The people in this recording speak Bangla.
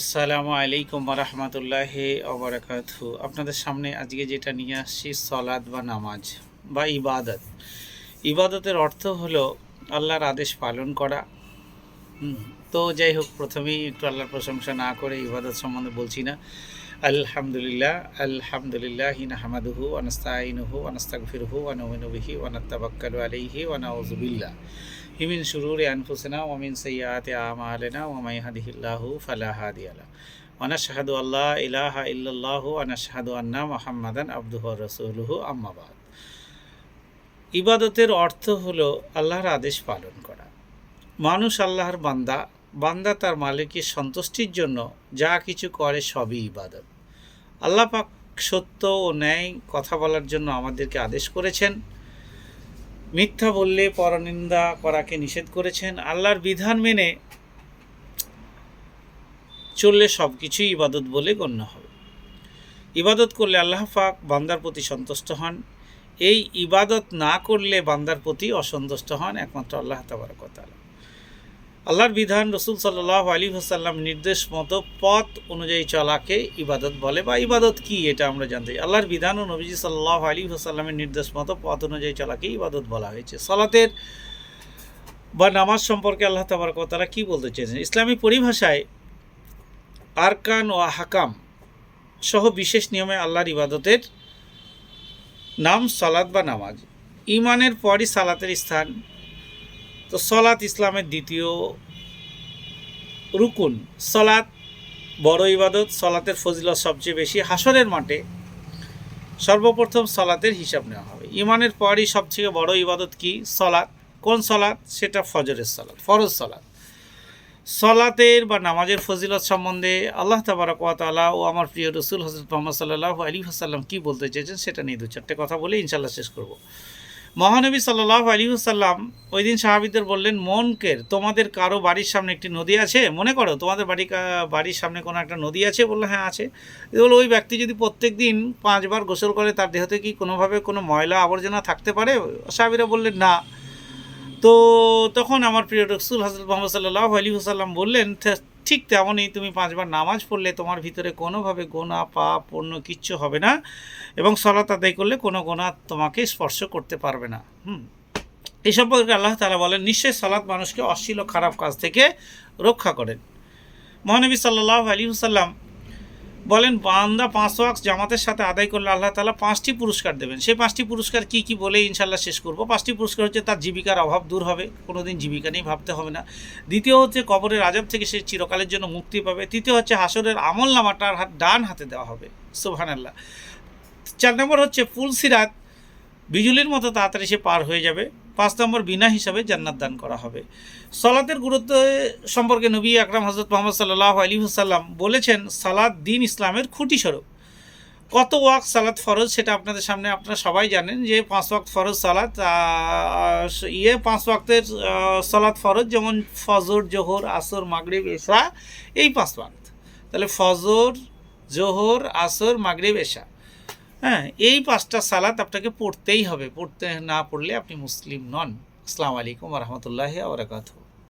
আসসালামু আলাইকুম রহমতুল্লাহ ওবরাকাত আপনাদের সামনে আজকে যেটা নিয়ে আসছি সলাদ বা নামাজ বা ইবাদত। ইবাদতের অর্থ হলো আল্লাহর আদেশ পালন করা। তো যাই হোক, প্রথমেই একটু আল্লাহর প্রশংসা না করে ইবাদত সম্বন্ধে বলছি না। আলহামদুলিল্লাহ আলহামদুলিল্লাহ নাহমাদুহু আনস্তাইনুহু আনস্তাগফিরহু ওয়ানুমিনু বিহি ওয়ানাত্তাওয়াক্কালু আলাইহি ওয়া নাউযু হিমিন শুরুরে আনফুসিনা ওয়ামিন সাইয়্যাতি আমালিনা ওয়া মাই ইয়াহদিহিল্লাহু ফালা হাদিয়া লা ওয়া নাশহাদু আল্লা ইলাহা ইল্লাল্লাহু ওয়া নাশহাদু আন্না মুহাম্মাদান আবদুহু রাসূলুহু, আম্মা ইবাদতের অর্থ হলো আল্লাহর আদেশ পালন করা। মানুষ আল্লাহর বান্দা বান্দা তার মালিকের সন্তুষ্টির জন্য যা কিছু করে সবই ইবাদত। আল্লাহ পাক সত্য ও ন্যায় কথা বলার জন্য আমাদেরকে আদেশ করেছেন। মিথ্যা বললে পরনিন্দা করাকে নিষেধ করেছেন। আল্লাহর বিধান মেনে চললে সব কিছুই ইবাদত বলে গণ্য হবে। ইবাদত করলে আল্লাহ পাক বান্দার প্রতি সন্তুষ্ট হন। এই ইবাদত না করলে বান্দার প্রতি অসন্তুষ্ট হন একমাত্র আল্লাহ তাবার কথা আল্লাহর বিধান রসুল সাল্লাহ আলী হাসাল্লাম নির্দেশ মতো পথ অনুযায়ী চলাকে ইবাদত বলে বা ইবাদত কি এটা আমরা জানতে আল্লাহর বিধান ও নবীজি সাল্লাহ আলী হাসাল্লামের নির্দেশ মতো পথ অনুযায়ী চলাকে ইবাদত বলা হয়েছে। সলাতের বা নামাজ সম্পর্কে আল্লাহ তাবারকতালা কী বলতে চেয়েছেন? ইসলামী পরিভাষায় আরকান ও হাকাম সহ বিশেষ নিয়মে আল্লাহর ইবাদতের নাম সালাত বা নামাজ। ইমানের পরই সালাতের স্থান তো সলাত ইসলামের দ্বিতীয় রুকুন। সলাত বড় ইবাদত, সলাতের ফজিলত সবচেয়ে বেশি। হাসরের মাঠে সর্বপ্রথম সলাতের হিসাব নেওয়া হবে। ইমানের পরই সবথেকে বড় ইবাদত কি? সলাত কোন সলাত সেটা ফজরের সলাত ফরজ সলাত সলাতের বা নামাজের ফজিলত সম্বন্ধে আল্লাহ তাবারকালা ও আমার প্রিয় রসুল হজরত মোহাম্মদ সাল্লাহ আলী হাসাল্লাম কী বলতে চেয়েছেন সেটা নিয়ে দু চারটে কথা বলে ইনশাল্লাহ শেষ করব। মহানবী সাল্লাহ আলী হাসাল্লাম ওই দিন সাহাবিদের বললেন, মনকের, তোমাদের কারও বাড়ির সামনে একটি নদী আছে? মনে করো, তোমাদের বাড়ি বাড়ির সামনে কোনো একটা নদী আছে? বলল হ্যাঁ আছে। বলল ওই ব্যক্তি যদি প্রত্যেক দিন পাঁচবার গোসল করে, তার দেহতে কি কোনোভাবে কোনো ময়লা আবর্জনা থাকতে পারে? সাহাবিরা বললেন, না। তো তখন আমার প্রিয় রসুল হজরত মোহাম্মদ সাল্লাহ আলী হুসাল্লাম বললেন ঠিক তেমনই তুমি পাঁচবার নামাজ পড়লে তোমার ভিতরে কোনোভাবে গোনা পা পণ্য কিচ্ছু হবে না এবং সলাত আদায় করলে কোনো গোনা তোমাকে স্পর্শ করতে পারবে না। হুম। এই সম্পর্কে আল্লাহ তালা বলেন, নিশ্চয়ই সালাত মানুষকে অশ্লীল খারাপ কাজ থেকে রক্ষা করেন। মহানবী সাল্লাহ আলী হুসাল্লাম বলেন, বান্দা পাঁচ ওয়াক্স জামাতের সাথে আদায় করলে আল্লাহ তালা পাঁচটি পুরস্কার দেবেন। সেই পাঁচটি পুরস্কার কি কি বলে ইনশাল্লাহ শেষ করব। পাঁচটি পুরস্কার হচ্ছে তার জীবিকার অভাব দূর হবে কোনো দিন জীবিকা নিয়ে ভাবতে হবে না। দ্বিতীয় হচ্ছে কবরের আজব থেকে সে চিরকালের জন্য মুক্তি পাবে। তৃতীয় হচ্ছে হাসরের আমল নামাটার ডান হাতে দেওয়া হবে। সুবহানাল্লাহ। চার নম্বর হচ্ছে ফুলসিরাত বিজুলির মতো তাড়াতাড়ি সে পার হয়ে যাবে। পাঁচ নম্বর বিনা হিসাবে জান্নাত দান করা হবে। সলাতের গুরুত্ব সম্পর্কে নবী আকরাম হজরত মোহাম্মদ সাল্লাহ আলী হুসাল্লাম বলেছেন সালাদ দিন ইসলামের খুঁটি স্বরূপ কত ওয়াক্ত সালাত ফরজ সেটা আপনাদের সামনে আপনারা সবাই জানেন যে পাঁচ ওয়াক্ত ফরজ সালাত ইয়ে পাঁচ ওয়াক্তের সালাত ফরজ যেমন ফজর, জোহর, আসর, মাগরিব, এশা, এই পাঁচ ওয়াক্ত। তাহলে ফজর, জোহর, আসর, মাগরিব, এশা। হ্যাঁ এই পাঁচটা সালাত আপনাকে পড়তেই হবে। পড়তে না পড়লে আপনি মুসলিম নন। আসসালামু আলাইকুম রহমতুল্লাহ আবরাকাতু